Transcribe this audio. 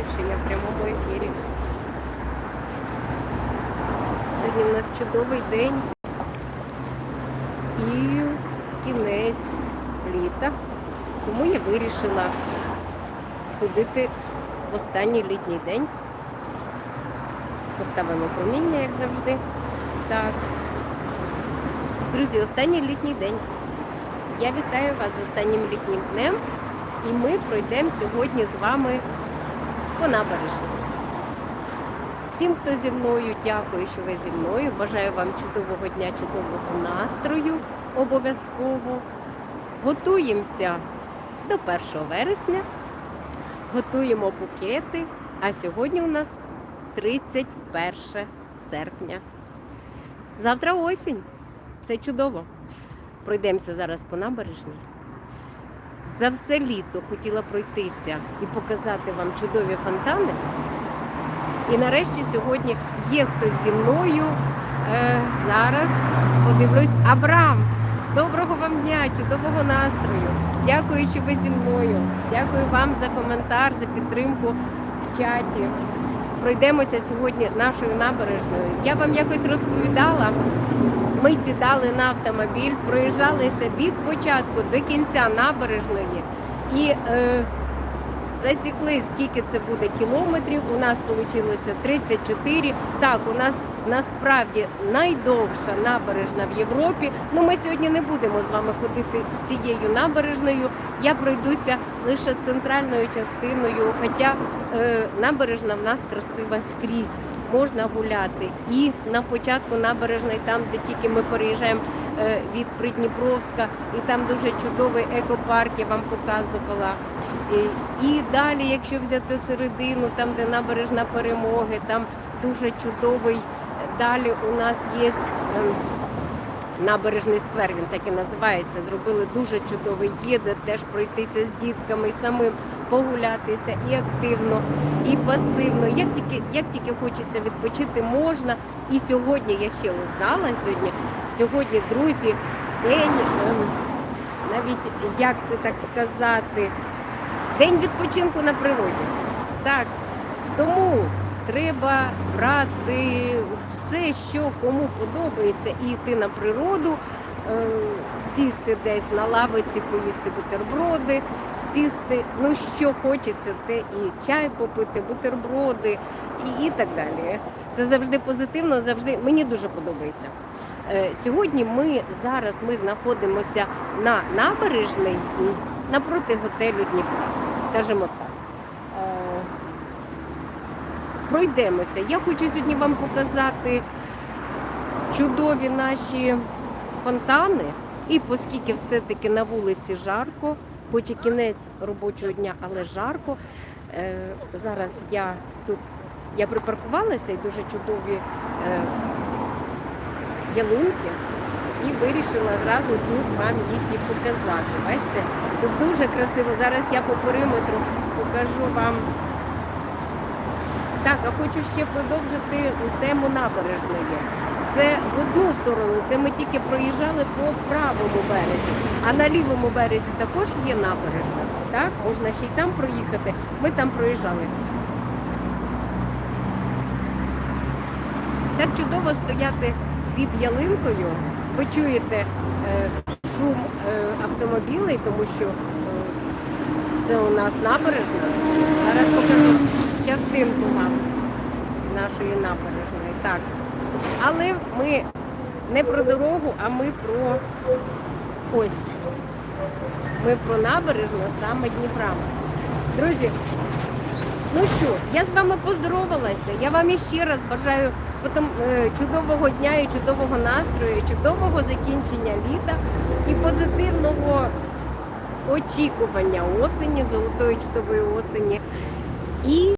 кажуть, що я в прямому ефірі. Сьогодні у нас чудовий день і кінець літа. Тому я вирішила сходити в останній літній день. Поставимо проміння, як завжди. Так. Друзі, останній літній день. Я вітаю вас з останнім літнім днем. І ми пройдемо сьогодні з вами по набережні. Всім, хто зі мною, дякую, що ви зі мною. Бажаю вам чудового дня, чудового настрою обов'язково. Готуємося до 1 вересня, готуємо букети. А сьогодні у нас 31 серпня. Завтра осінь. Це чудово. Пройдемося зараз по набережній. За все літо хотіла пройтися і показати вам чудові фонтани. І нарешті сьогодні є хтось зі мною. Е, зараз подивлюсь Абрам. Доброго вам дня, чудового настрою. Дякую, що ви зі мною. Дякую вам за коментар, за підтримку в чаті. Пройдемося сьогодні нашою набережною. Я вам якось розповідала. Ми сідали на автомобіль, проїжджалися від початку до кінця набережної і е, засікли, скільки це буде кілометрів. У нас вийшло 34. Так, у нас насправді найдовша набережна в Європі. Ну ми сьогодні не будемо з вами ходити всією набережною. Я пройдуся лише центральною частиною, хоча е, набережна в нас красива скрізь. Можна гуляти і на початку набережної, там, де тільки ми переїжджаємо е, від Придніпровська, і там дуже чудовий екопарк, я вам показувала. І, далі, якщо взяти середину, там де набережна перемоги, там дуже чудовий. Далі у нас є ем, набережний сквер, він так і називається. Зробили дуже чудовий. Є теж пройтися з дітками самим погулятися і активно, і пасивно. Як тільки, як тільки хочеться відпочити, можна. І сьогодні я ще узнала сьогодні. Сьогодні, друзі, день ем, навіть як це так сказати, день відпочинку на природі. Так. Тому треба брати все, що кому подобається, і йти на природу, сісти десь на лавиці, поїсти бутерброди, сісти, ну що хочеться, те і чай попити, бутерброди і, і так далі. Це завжди позитивно, завжди мені дуже подобається. Е, Сьогодні ми зараз ми знаходимося на набережній напроти готелю Дніпра, скажімо так. Е, Пройдемося. Я хочу сьогодні вам показати чудові наші фонтани. І оскільки все-таки на вулиці жарко, хоч і кінець робочого дня, але жарко. Е, зараз я тут я припаркувалася і дуже чудові е, ялинки. І вирішила зразу тут вам їх і показати. Бачите, тут дуже красиво. Зараз я по периметру покажу вам. Так, а хочу ще продовжити тему набережної. Це в одну сторону, це ми тільки проїжджали по правому березі, а на лівому березі також є набережна. Так, можна ще й там проїхати. Ми там проїжджали. Так чудово стояти під ялинкою. Ви чуєте е, шум е, автомобілей, тому що е, це у нас набережна. Зараз покажу частинку вам нашої набережної. Так. Але ми не про дорогу, а ми про ось. Ми про набережну саме Дніпра. Друзі, ну що, я з вами поздоровалася. Я вам іще раз бажаю потім, е, чудового дня і чудового настрою, і чудового закінчення літа і позитивного очікування осені, золотої чудової осені. І